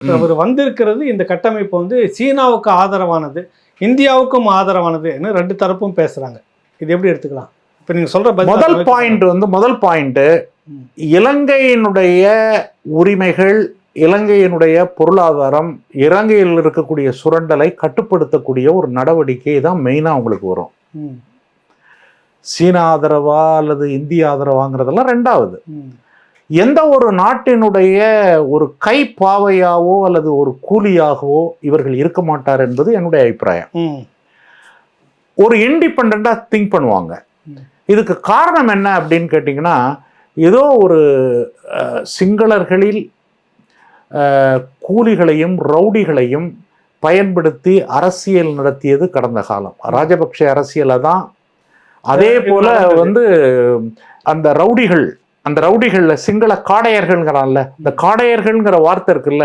அவர் வந்திருக்கிறது இந்த கட்டமைப்பு வந்து சீனாவுக்கு ஆதரவானது இந்தியாவுக்கும் ஆதரவானதுன்னு ரெண்டு தரப்பும் பேசுறாங்க. இது எப்படி எடுத்துக்கலாம்? இப்போ நீங்க சொல்ற முதல் பாயிண்ட் வந்து முதல் பாயிண்ட் ம். இலங்கையினுடைய உரிமைகள் இலங்கையினுடைய பொருளாதாரம் இலங்கையில் இருக்கக்கூடிய சுரண்டலை கட்டுப்படுத்தக்கூடிய ஒரு நடவடிக்கை தான் மெயினாக உங்களுக்கு வரும். சீனா ஆதரவா அல்லது இந்திய ஆதரவாங்கிறதெல்லாம் ரெண்டாவது. எந்த ஒரு நாட்டினுடைய ஒரு கைப்பாவையாவோ அல்லது ஒரு கூலியாகவோ இவர்கள் இருக்க மாட்டார் என்பது என்னுடைய அபிப்பிராயம் ஒரு இண்டிபெண்ட்டாக திங்க் பண்ணுவாங்க. இதுக்கு காரணம் என்ன அப்படின்னு கேட்டிங்கன்னா ஏதோ ஒரு சிங்களர்களில் கூலிகளையும் ரவுடிகளையும் பயன்படுத்தி அரசியல் நடத்தியது கடந்த காலம் ராஜபக்ஷ அரசியலை தான் அதே போல. வந்து அந்த ரவுடிகள் அந்த ரவுடிகள்ல சிங்கள காடையர்கள்ங்கிறான்ல இந்த காடையர்கள்ங்கிற வார்த்தை இருக்குல்ல